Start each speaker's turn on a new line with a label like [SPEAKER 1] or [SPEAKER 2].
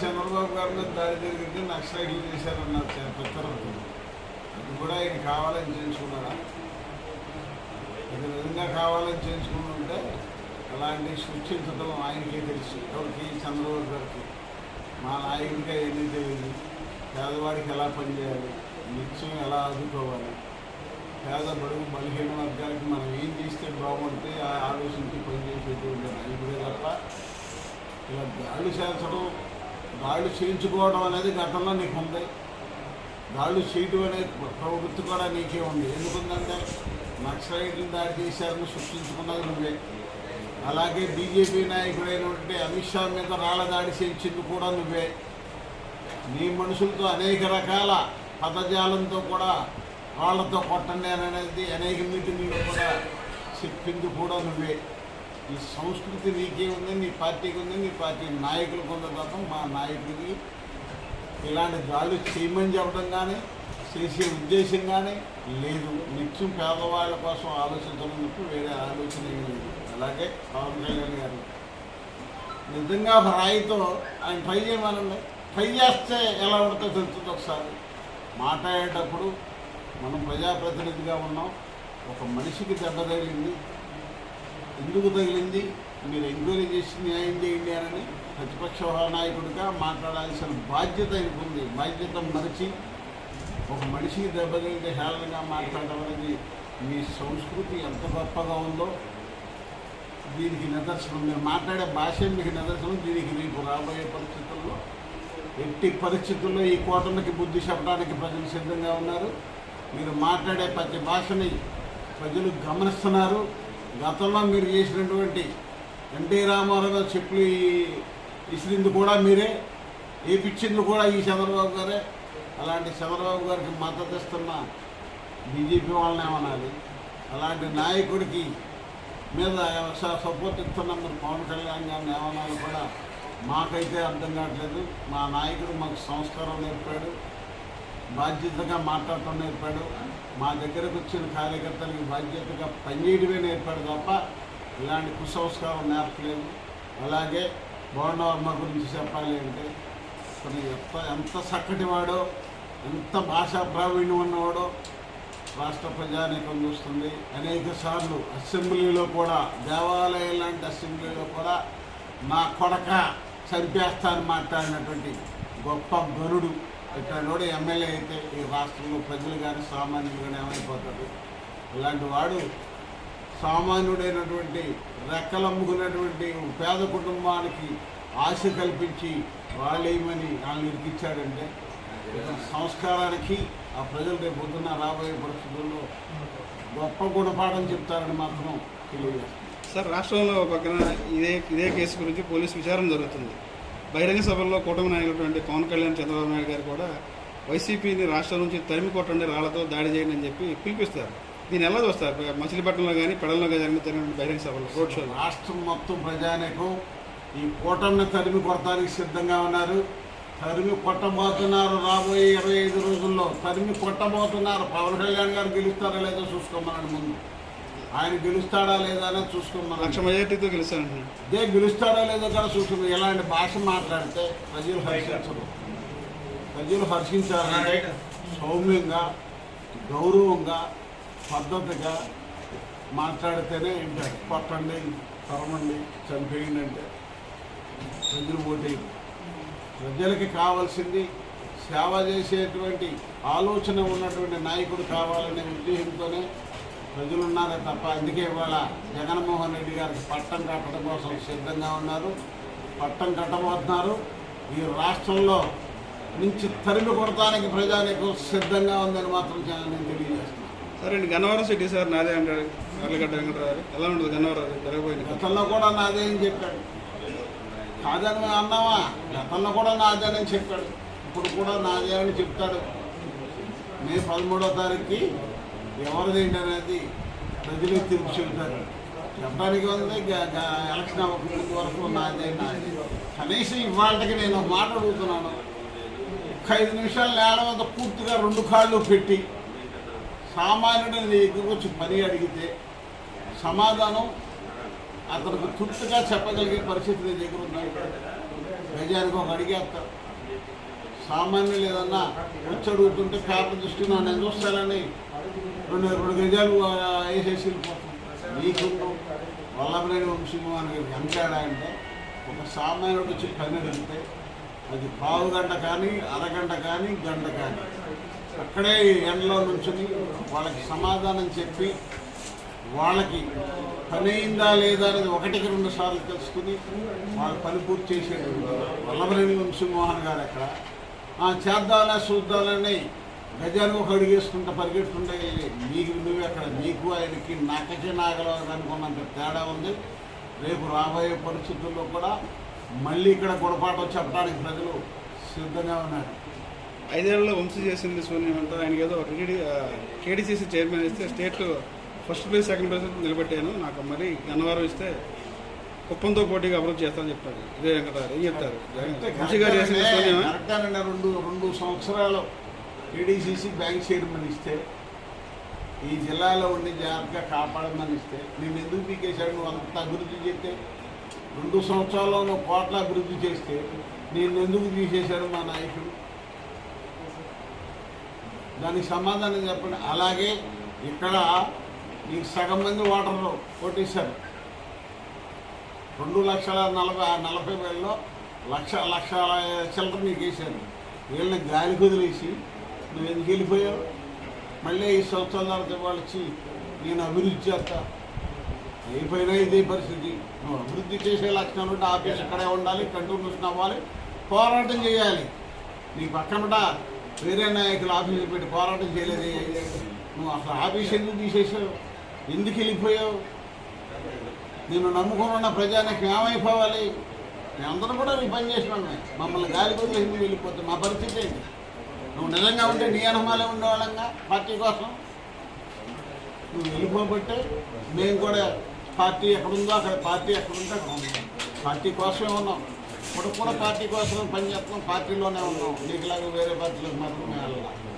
[SPEAKER 1] చంద్రబాబు గారి దారి దాడి జరిగింది నక్సలైట్లు చేశారన్నారు పెద్దలకు అది కూడా ఆయన కావాలని చేయించుకున్నారా? ఇది నిజంగా కావాలని చేయించుకుని ఉంటే అలాంటి సృష్టించడం ఆయనకే తెలుసు. ఎవరికి? చంద్రబాబు గారికి. మా నాయకుడిగా ఏమీ తెలియదు? పేదవాడికి ఎలా పనిచేయాలి? నిత్యం ఎలా ఆదుకోవాలి? పేద బడుగు బలహీన వర్గాలకి మనం ఏం చేస్తే బాగుంటే ఆ ఆలోచించి పనిచేసేటువంటి నాయకుడే తప్ప ఇలా గాలి చేర్చడం గాళ్ళు చేయించుకోవడం అనేది గతంలో నీకు ఉంది. గాళ్ళు చేయటం అనే ప్రవృత్తి కూడా నీకే ఉంది. ఎందుకుందంటే నక్సలైట్లు దాడి చేశారని సృష్టించుకున్నది నువ్వే. అలాగే బీజేపీ నాయకుడైనటువంటి అమిత్ షా మీద రాళ్ళ దాడి చేయించింది కూడా నువ్వే. నీ మనుషులతో అనేక రకాల పదజాలంతో కూడా వాళ్ళతో కొట్టండి అని అనేది అనేక మీటింగ్లు కూడా చెప్పింది కూడా నువ్వే. ఈ సంస్కృతి నీకే ఉంది నీ పార్టీకి ఉంది నీ పార్టీ నాయకులకు ఉంది తప్ప మా నాయకుడికి ఇలాంటి దాడులు చేయమని చెప్పడం కానీ చేసే ఉద్దేశం కానీ లేదు. నిత్యం పేదవాళ్ళ కోసం ఆలోచించడానికి వేరే ఆలోచన లేదు. అలాగే పవన్ కళ్యాణ్ గారు నిజంగా రాయితో ఆయన ట్రై చేయమనండి. ట్రై చేస్తే ఎలా ఉంటుందో తెలుస్తుంది ఒకసారి. మాట్లాడేటప్పుడు మనం ప్రజాప్రతినిధిగా ఉన్నాం. ఒక మనిషికి దెబ్బ తగిలింది. ఎందుకు తగిలింది? మీరు ఎంక్వైరీ చేసి న్యాయం చేయండి అని ప్రతిపక్ష నాయకుడిగా మాట్లాడాల్సిన బాధ్యత ఆయనకు ఉంది. బాధ్యత మరిచి ఒక మనిషికి దెబ్బతింటే హేళనగా మాట్లాడడం అనేది మీ సంస్కృతి ఎంత గొప్పగా ఉందో దీనికి నిదర్శనం. మీరు మాట్లాడే భాష మీకు నిదర్శనం. దీనికి రేపు రాబోయే పరిస్థితుల్లో ఎట్టి పరిస్థితుల్లో ఈ కూటమికి బుద్ధి చెప్పడానికి ప్రజలు సిద్ధంగా ఉన్నారు. మీరు మాట్లాడే ప్రతి భాషని ప్రజలు గమనిస్తున్నారు. గతంలో మీరు చేసినటువంటి ఎన్టీ రామారావు గారు చెప్పులు ఇసిరింది కూడా మీరే ఏపిచ్చింది కూడా ఈ చంద్రబాబు గారే. అలాంటి చంద్రబాబు గారికి మద్దతు ఇస్తున్న బీజేపీ వాళ్ళని ఏమనాలి? అలాంటి నాయకుడికి మీద సపోర్ట్ ఇస్తున్న మరి పవన్ కళ్యాణ్ గారిని ఏమనాలి కూడా మాకైతే అర్థం కావట్లేదు. మా నాయకుడు మాకు సంస్కారం నేర్పాడు. బాధ్యతగా మాట్లాడటం నేర్పాడు. మా దగ్గరకు వచ్చిన కార్యకర్తలకి బాధ్యతగా పనిచేయడమే నేర్పాడు తప్ప ఇలాంటి కుసంస్కారం నేర్పలేదు. అలాగే బోండవర్మ గురించి చెప్పాలి అంటే అతను ఎంత ఎంత చక్కటి వాడో ఎంత భాషా ప్రావీణ్యం ఉన్నవాడో రాష్ట్ర ప్రజానీకం చూస్తుంది. అనేక సార్లు అసెంబ్లీలో కూడా దేవాలయం లాంటి అసెంబ్లీలో కూడా నా కొడక చంపేస్తాను మాట్లాడినటువంటి గొప్ప గరుడు ఇక్కడ ఎమ్మెల్యే అయితే ఈ రాష్ట్రంలో ప్రజలు కానీ సామాన్యులు కానీ ఏమైపోతారు? ఇలాంటి వాడు సామాన్యుడైనటువంటి రెక్కలమ్ముకున్నటువంటి పేద కుటుంబానికి ఆశ కల్పించి వాళ్ళేమని వాళ్ళని ఇరికిచ్చాడంటే సంస్కారానికి ఆ ప్రజలు రేపు పొద్దున్న రాబోయే పరిస్థితుల్లో గొప్ప గుణపాఠం చెప్తారని మాత్రం తెలియజేస్తాను
[SPEAKER 2] సార్ రాష్ట్రంలో ఒక పక్కన ఇదే ఇదే కేసు గురించి పోలీస్ విచారణ జరుగుతుంది. బహిరంగ సభల్లో కూటమి నాయకుడు పవన్ కళ్యాణ్ చంద్రబాబు నాయుడు గారు కూడా వైసీపీని రాష్ట్రం నుంచి తరిమి కొట్టండి రాళ్ళతో దాడి చేయండి అని చెప్పి పిలిపిస్తారు. దీన్ని ఎలా చూస్తారు? మచిలీపట్నంలో కానీ పెడల్లో కానీ జరిగిన బహిరంగ సభలో రోడ్ షోలో?
[SPEAKER 1] రాష్ట్రం మొత్తం ప్రజానికం. ఈ కూటమిని తరిమి కొడటానికి సిద్ధంగా ఉన్నారు. తరిమి కొట్టబోతున్నారు రాబోయే ఇరవై ఐదు రోజుల్లో. తరిమి కొట్టబోతున్నారు. పవన్ కళ్యాణ్ గారు గెలుస్తారా లేదో చూసుకోమన్నాడు ముందు. ఆయన గెలుస్తాడా లేదా అనేది
[SPEAKER 2] లక్ష
[SPEAKER 1] చూసుకోమన్నాడు
[SPEAKER 2] మెజార్టీతో గెలుస్తానంటున్నాడు
[SPEAKER 1] ఇదే గెలుస్తాడా లేదో కూడా చూసుకుంది. ఇలాంటి భాష మాట్లాడితే ప్రజలు హర్షించరు. ప్రజలు హర్షించాలంటే సౌమ్యంగా గౌరవంగా పద్ధతిగా మాట్లాడితేనే వింటారు కొట్టండి తరమండి చంపేయండి అంటే ప్రజలు ఓటేయరు. ప్రజలకి కావాల్సింది సేవ చేసేటువంటి ఆలోచన ఉన్నటువంటి నాయకుడు కావాలనే ఉద్దేశంతోనే ప్రజలు ఉన్నారే తప్ప అందుకే ఇవాళ జగన్మోహన్ రెడ్డి గారికి పట్టం కట్టడం కోసం సిద్ధంగా ఉన్నారు. పట్టం కట్టబోతున్నారు. ఈ రాష్ట్రంలో నుంచి తరిమి కొడటానికి ప్రజానికి సిద్ధంగా ఉందని మాత్రం నేను తెలియజేస్తున్నాను.
[SPEAKER 2] సరే అండి గన్నవరం సిటీ సార్ నాదే అంటారు. అర్లగడ్డ వెంకటరావు. ఎలా ఉంటుంది గన్నవరం? జరగబోయింది.
[SPEAKER 1] గతంలో కూడా నాదే అని చెప్పాడు. కాదని అన్నావా గతంలో కూడా నాదే అని చెప్పాడు. ఇప్పుడు కూడా నాదే అని చెప్తాడు. మే పదమూడో తారీఖుకి ఎవరిదేంటి అనేది ప్రజలు తీర్పు చెబుతారు చెప్పడానికి ఉంది ఎలక్షన్ అవ్వకముందు వరకు నాదే నాది. కనీసం ఇవాళకి నేను ఒక మాట అడుగుతున్నాను. ఒక్క ఐదు నిమిషాలు నేడవంత పూర్తిగా రెండు కాళ్ళు పెట్టి సామాన్యుడు నీ దగ్గరకు వచ్చి పని అడిగితే సమాధానం అతనికి తృప్తిగా చెప్పగలిగే పరిస్థితి నీ దగ్గర ఉన్నాయి గజానికి ఒక అడిగేస్తారు సామాన్యులు ఏదన్నా వచ్చి అడుగుతుంటే పేపర్ దృష్టి నన్ను నేను చూస్తానని రెండు రెండు గజాలు వేసేసి నీకు వల్లభరేణి వంశీమోహన్ గారికి ఎంత తేడా అంటే ఒక సామాన్యుడు వచ్చి పని అడిగితే అది పావు గంట కానీ అరగంట కానీ గంట కానీ. అక్కడే ఎండలో నుంచుని వాళ్ళకి సమాధానం చెప్పి వాళ్ళకి పని అయిందా లేదా అనేది ఒకటికి రెండు సార్లు తెలుసుకుని వాళ్ళ పని పూర్తి చేసేది వల్లభరేణి వంశీమోహన్ గారు అక్కడ చేద్దాలా చూద్దాలని గజానికి ఒక అడిగేసుకుంటా పరిగెత్తుంటే నీకు నువ్వు అక్కడ నీకు ఆయనకి నక్కకి నాగలవరకు అనుకున్నంత తేడా ఉంది. రేపు రాబోయే పరిస్థితుల్లో కూడా మళ్ళీ ఇక్కడ గుణపాఠం చెప్పడానికి ప్రజలు సిద్ధంగా ఉన్నారు.
[SPEAKER 2] ఐదేళ్ళలో వంశీ చేసింది శూన్యం అంతా. ఆయనకి ఏదో టీడీ కేడీసీసీ చైర్మన్ ఇస్తే స్టేట్లో ఫస్ట్ ప్లేస్ సెకండ్ ప్లేస్ నిలబెట్టాను. నాకు మరి గన్నవరం ఇస్తే కుప్పంతో పోటీగా అభివృద్ధి చేస్తానని చెప్పారు. ఇదే వెంకటారు ఏం చెప్తారు? వంశీ గారు చేసింది శూన్యమా?
[SPEAKER 1] రెండు రెండు సంవత్సరాలు ఏడీసీసీ బ్యాంక్ చైర్మన్ ఇస్తే ఈ జిల్లాలో ఉండి జాగ్రత్తగా కాపాడమని ఇస్తే నేను ఎందుకు పీకేశాడు నువ్వు అంత అభివృద్ధి చేస్తే రెండు సంవత్సరాల్లో కోట్ల అభివృద్ధి చేస్తే నేను ఎందుకు తీసేశాడు మా నాయకుడు? దానికి సమాధానం చెప్పండి. అలాగే ఇక్కడ ఈ సగం మంది ఓటర్లు ఓటేశారు రెండు లక్షల నలభై నలభై వేలలో లక్ష లక్ష చిల్లర నీకు వేశారు వీళ్ళని గాలి కుదిలేసి నువ్వు ఎందుకు వెళ్ళిపోయావు? మళ్ళీ ఈ సంవత్సరాల తర్వాత వాళ్ళు వచ్చి నేను అభివృద్ధి చేస్తా. అయిపోయినా ఇదే పరిస్థితి. నువ్వు అభివృద్ధి చేసే లక్షణాలు ఉంటే ఆఫీస్ ఇక్కడే ఉండాలి కంటిన్యూషన్ అవ్వాలి పోరాటం చేయాలి. నీ పక్కన వేరే నాయకులు ఆఫీసులు పెట్టి పోరాటం చేయలేదు. నువ్వు అసలు ఆఫీస్ ఎందుకు తీసేసావు ఎందుకు వెళ్ళిపోయావు? నేను నమ్ముకున్న ప్రజానికి ఏమైపోవాలి? మేమందరం కూడా నీ పని చేసినాం మమ్మల్ని గాలి వదిలేసి వెళ్ళిపోతే మా పరిస్థితి ఏంటి? నువ్వు నిజంగా ఉంటే నీ అనుమానం ఉండేవాళ్ళంగా? పార్టీ కోసం? నువ్వు వెళ్ళిపోబట్టే మేము కూడా పార్టీ ఎక్కడుందో అక్కడ పార్టీ ఎక్కడుందో అక్కడ ఉన్నాం. పార్టీ కోసమే ఉన్నాం. ఇప్పుడు కూడా పార్టీ కోసమే పనిచేస్తున్నాం పార్టీలోనే ఉన్నాం. నీకులాగా వేరే పార్టీలకు మాత్రం మేము వెళ్ళాలి?